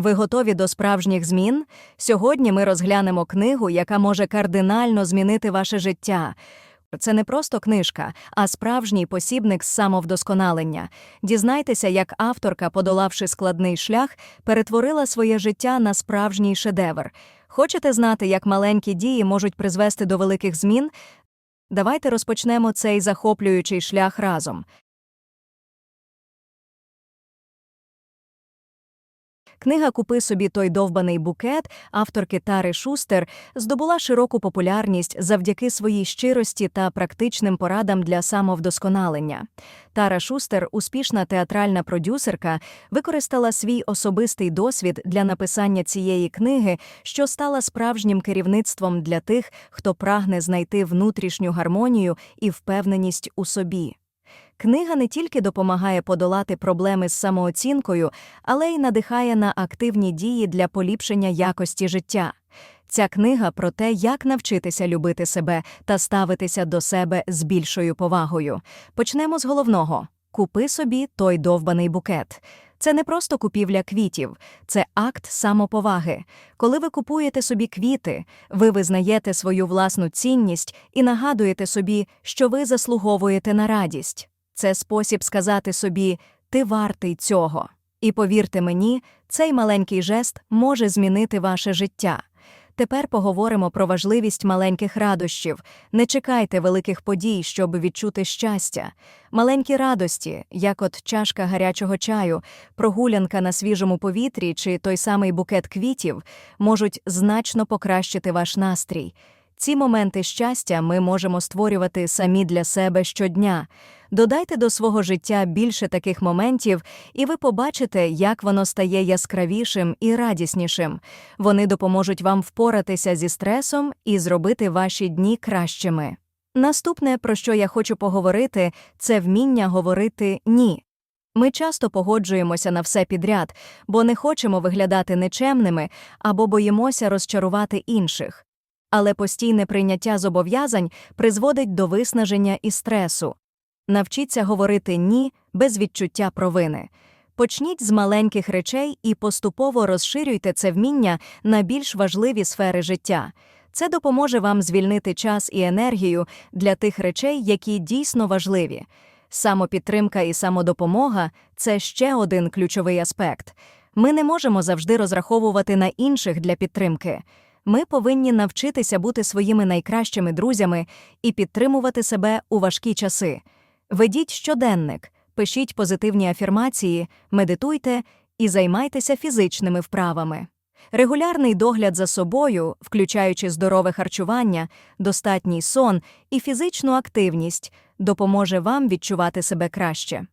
Ви готові до справжніх змін? Сьогодні ми розглянемо книгу, яка може кардинально змінити ваше життя. Це не просто книжка, а справжній посібник з самовдосконалення. Дізнайтеся, як авторка, подолавши складний шлях, перетворила своє життя на справжній шедевр. Хочете знати, як маленькі дії можуть призвести до великих змін? Давайте розпочнемо цей захоплюючий шлях разом. Книга Купи собі той довбаний букет авторки Тари Шустер здобула широку популярність завдяки своїй щирості та практичним порадам для самовдосконалення. Тара Шустер, успішна театральна продюсерка, використала свій особистий досвід для написання цієї книги, що стала справжнім керівництвом для тих, хто прагне знайти внутрішню гармонію і впевненість у собі. Книга не тільки допомагає подолати проблеми з самооцінкою, але й надихає на активні дії для поліпшення якості життя. Ця книга про те, як навчитися любити себе та ставитися до себе з більшою повагою. Почнемо з головного: купи собі той довбаний букет. Це не просто купівля квітів, це акт самоповаги. Коли ви купуєте собі квіти, ви визнаєте свою власну цінність і нагадуєте собі, що ви заслуговуєте на радість. Це спосіб сказати собі ти вартий цього. І повірте мені, цей маленький жест може змінити ваше життя. Тепер поговоримо про важливість маленьких радощів. Не чекайте великих подій, щоб відчути щастя. Маленькі радості, як от чашка гарячого чаю, прогулянка на свіжому повітрі чи той самий букет квітів, можуть значно покращити ваш настрій. Ці моменти щастя ми можемо створювати самі для себе щодня. Додайте до свого життя більше таких моментів, і ви побачите, як воно стає яскравішим і радіснішим. Вони допоможуть вам впоратися зі стресом і зробити ваші дні кращими. Наступне, про що я хочу поговорити, це вміння говорити ні. Ми часто погоджуємося на все підряд, бо не хочемо виглядати нечемними або боїмося розчарувати інших. Але постійне прийняття зобов'язань призводить до виснаження і стресу. Навчіться говорити ні без відчуття провини. Почніть з маленьких речей і поступово розширюйте це вміння на більш важливі сфери життя. Це допоможе вам звільнити час і енергію для тих речей, які дійсно важливі. Самопідтримка і самодопомога це ще один ключовий аспект. Ми не можемо завжди розраховувати на інших для підтримки. Ми повинні навчитися бути своїми найкращими друзями і підтримувати себе у важкі часи. Ведіть щоденник, пишіть позитивні афірмації, медитуйте і займайтеся фізичними вправами. Регулярний догляд за собою, включаючи здорове харчування, достатній сон і фізичну активність, допоможе вам відчувати себе краще.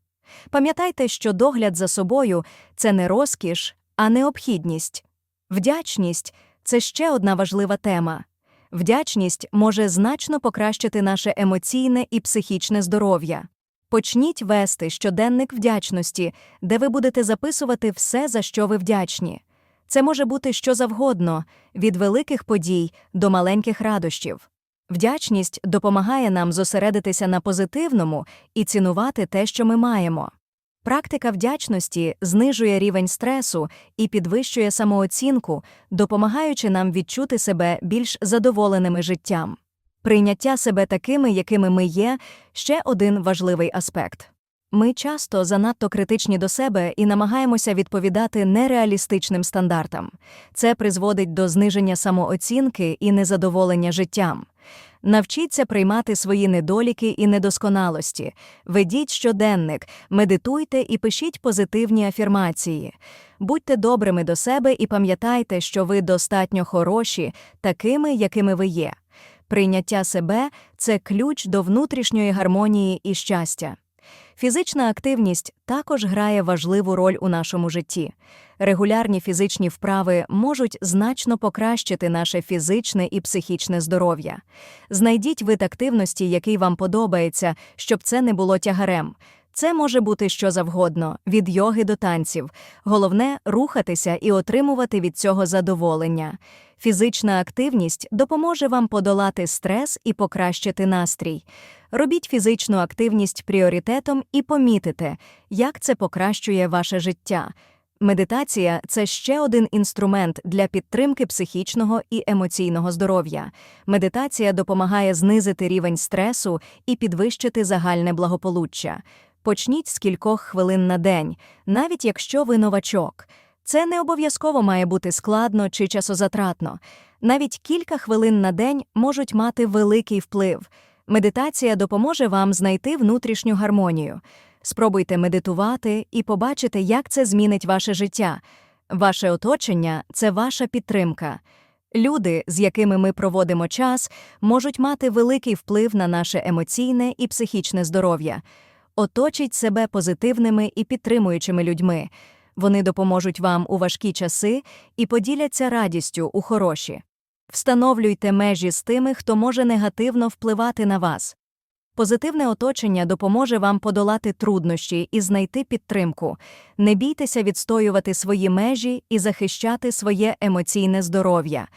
Пам'ятайте, що догляд за собою це не розкіш, а необхідність. Вдячність це ще одна важлива тема. Вдячність може значно покращити наше емоційне і психічне здоров'я. Почніть вести щоденник вдячності, де ви будете записувати все, за що ви вдячні. Це може бути що завгодно, від великих подій до маленьких радощів. Вдячність допомагає нам зосередитися на позитивному і цінувати те, що ми маємо. Практика вдячності знижує рівень стресу і підвищує самооцінку, допомагаючи нам відчути себе більш задоволеними життям. Прийняття себе такими, якими ми є, ще один важливий аспект. Ми часто занадто критичні до себе і намагаємося відповідати нереалістичним стандартам. Це призводить до зниження самооцінки і незадоволення життям. Навчіться приймати свої недоліки і недосконалості, ведіть щоденник, медитуйте і пишіть позитивні афірмації. Будьте добрими до себе і пам'ятайте, що ви достатньо хороші, такими, якими ви є. Прийняття себе це ключ до внутрішньої гармонії і щастя. Фізична активність також грає важливу роль у нашому житті. Регулярні фізичні вправи можуть значно покращити наше фізичне і психічне здоров'я. Знайдіть вид активності, який вам подобається, щоб це не було тягарем. Це може бути що завгодно, від йоги до танців. Головне рухатися і отримувати від цього задоволення. Фізична активність допоможе вам подолати стрес і покращити настрій. Робіть фізичну активність пріоритетом і помітите, як це покращує ваше життя. Медитація це ще один інструмент для підтримки психічного і емоційного здоров'я. Медитація допомагає знизити рівень стресу і підвищити загальне благополуччя. Почніть з кількох хвилин на день, навіть якщо ви новачок. Це не обов'язково має бути складно чи часозатратно. Навіть кілька хвилин на день можуть мати великий вплив. Медитація допоможе вам знайти внутрішню гармонію. Спробуйте медитувати і побачите, як це змінить ваше життя. Ваше оточення це ваша підтримка. Люди, з якими ми проводимо час, можуть мати великий вплив на наше емоційне і психічне здоров'я. Оточіть себе позитивними і підтримуючими людьми. Вони допоможуть вам у важкі часи і поділяться радістю у хороші. Встановлюйте межі з тими, хто може негативно впливати на вас. Позитивне оточення допоможе вам подолати труднощі і знайти підтримку. Не бійтеся відстоювати свої межі і захищати своє емоційне здоров'я.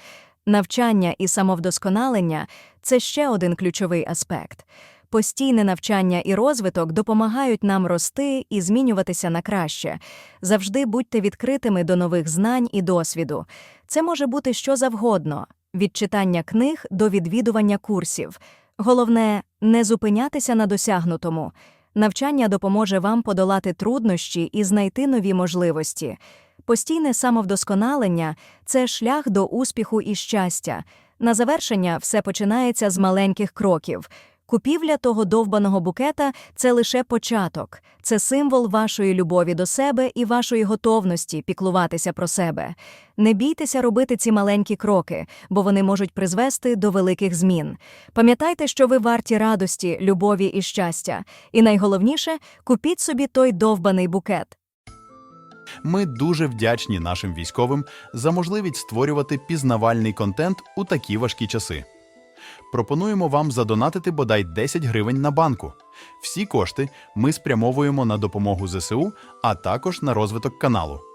Навчання і самовдосконалення це ще один ключовий аспект. Постійне навчання і розвиток допомагають нам рости і змінюватися на краще. Завжди будьте відкритими до нових знань і досвіду. Це може бути що завгодно від читання книг до відвідування курсів. Головне не зупинятися на досягнутому. Навчання допоможе вам подолати труднощі і знайти нові можливості. Постійне самовдосконалення це шлях до успіху і щастя. На завершення все починається з маленьких кроків. Купівля того довбаного букета це лише початок, це символ вашої любові до себе і вашої готовності піклуватися про себе. Не бійтеся робити ці маленькі кроки, бо вони можуть призвести до великих змін. Пам'ятайте, що ви варті радості, любові і щастя. І найголовніше купіть собі той довбаний букет. Ми дуже вдячні нашим військовим за можливість створювати пізнавальний контент у такі важкі часи. Пропонуємо вам задонатити бодай 10 гривень на банку. Всі кошти ми спрямовуємо на допомогу ЗСУ, а також на розвиток каналу.